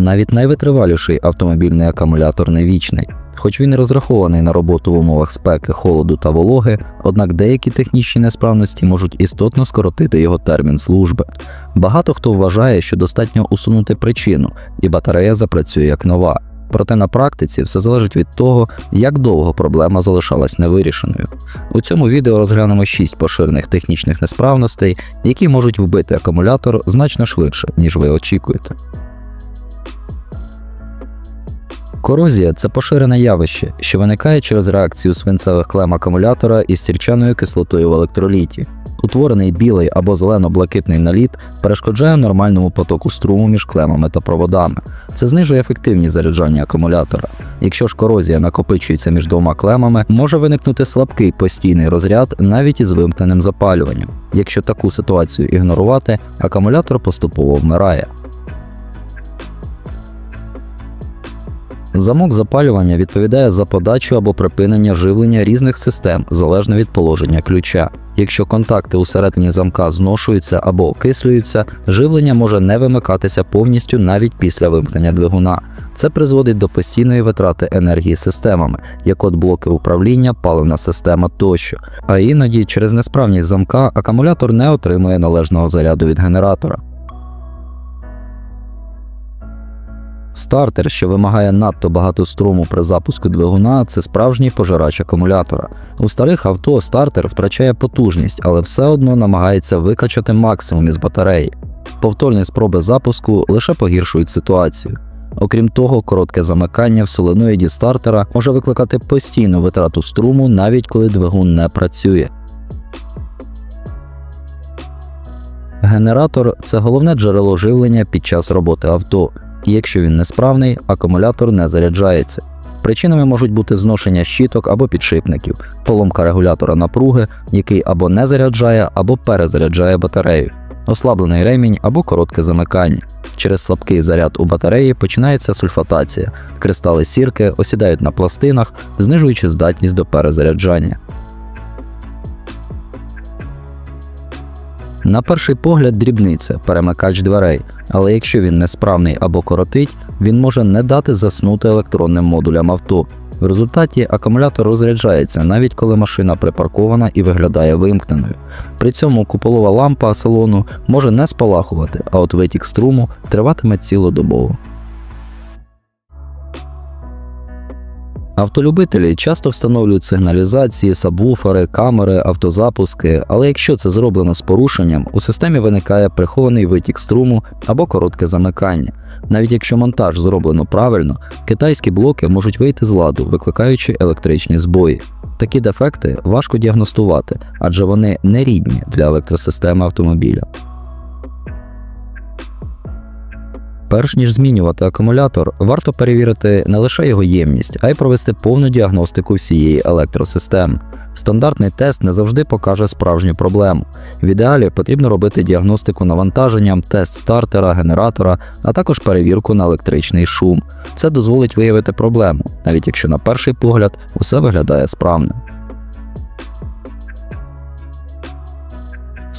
Навіть найвитриваліший автомобільний акумулятор не вічний. Хоч він і розрахований на роботу в умовах спеки, холоду та вологи, однак деякі технічні несправності можуть істотно скоротити його термін служби. Багато хто вважає, що достатньо усунути причину, і батарея запрацює як нова. Проте на практиці все залежить від того, як довго проблема залишалась невирішеною. У цьому відео розглянемо 6 поширених технічних несправностей, які можуть вбити акумулятор значно швидше, ніж ви очікуєте. Корозія це поширене явище, що виникає через реакцію свинцевих клем акумулятора із сірчаною кислотою в електроліті. Утворений білий або зелено-блакитний наліт перешкоджає нормальному потоку струму між клемами та проводами. Це знижує ефективність заряджання акумулятора. Якщо ж корозія накопичується між двома клемами, може виникнути слабкий постійний розряд навіть із вимкненим запалюванням. Якщо таку ситуацію ігнорувати, акумулятор поступово вмирає. Замок запалювання відповідає за подачу або припинення живлення різних систем залежно від положення ключа. Якщо контакти усередині замка зношуються або окислюються, живлення може не вимикатися повністю навіть після вимкнення двигуна. Це призводить до постійної витрати енергії системами, як от блоки управління, паливна система тощо. А іноді через несправність замка акумулятор не отримує належного заряду від генератора. Стартер, що вимагає надто багато струму при запуску двигуна, це справжній пожирач акумулятора. У старих авто стартер втрачає потужність, але все одно намагається викачати максимум із батареї. Повторні спроби запуску лише погіршують ситуацію. Окрім того, коротке замикання в соленоїді стартера може викликати постійну витрату струму, навіть коли двигун не працює. Генератор це головне джерело живлення під час роботи авто якщо він несправний, акумулятор не заряджається. Причинами можуть бути зношення щіток або підшипників, поломка регулятора напруги, який або не заряджає, або перезаряджає батарею, ослаблений ремінь або коротке замикання. Через слабкий заряд у батареї починається сульфатація, кристали сірки осідають на пластинах, знижуючи здатність до перезаряджання. На перший погляд дрібниця, перемикач дверей, але якщо він несправний або коротить, він може не дати заснути електронним модулям авто. В результаті акумулятор розряджається навіть коли машина припаркована і виглядає вимкненою. При цьому куполова лампа салону може не спалахувати, а от витік струму триватиме цілодобово. Автолюбителі часто встановлюють сигналізації, сабвуфери, камери, автозапуски, але якщо це зроблено з порушенням, у системі виникає прихований витік струму або коротке замикання. Навіть якщо монтаж зроблено правильно, китайські блоки можуть вийти з ладу, викликаючи електричні збої. Такі дефекти важко діагностувати, адже вони не рідні для електросистеми автомобіля. Перш ніж змінювати акумулятор, варто перевірити не лише його ємність, а й провести повну діагностику всієї електросистеми. Стандартний тест не завжди покаже справжню проблему. В ідеалі потрібно робити діагностику навантаженням, тест стартера, генератора, а також перевірку на електричний шум. Це дозволить виявити проблему, навіть якщо на перший погляд усе виглядає справним.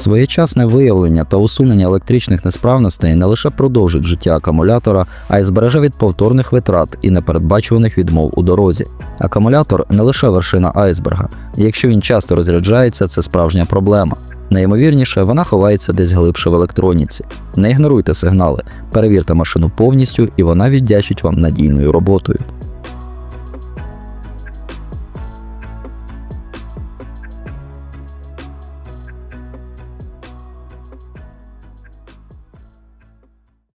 Своєчасне виявлення та усунення електричних несправностей не лише продовжить життя акумулятора, а й збереже від повторних витрат і непередбачуваних відмов у дорозі. Акумулятор не лише вершина айсберга. Якщо він часто розряджається, це справжня проблема. Найімовірніше, вона ховається десь глибше в електроніці. Не ігноруйте сигнали, перевірте машину повністю, і вона віддячить вам надійною роботою.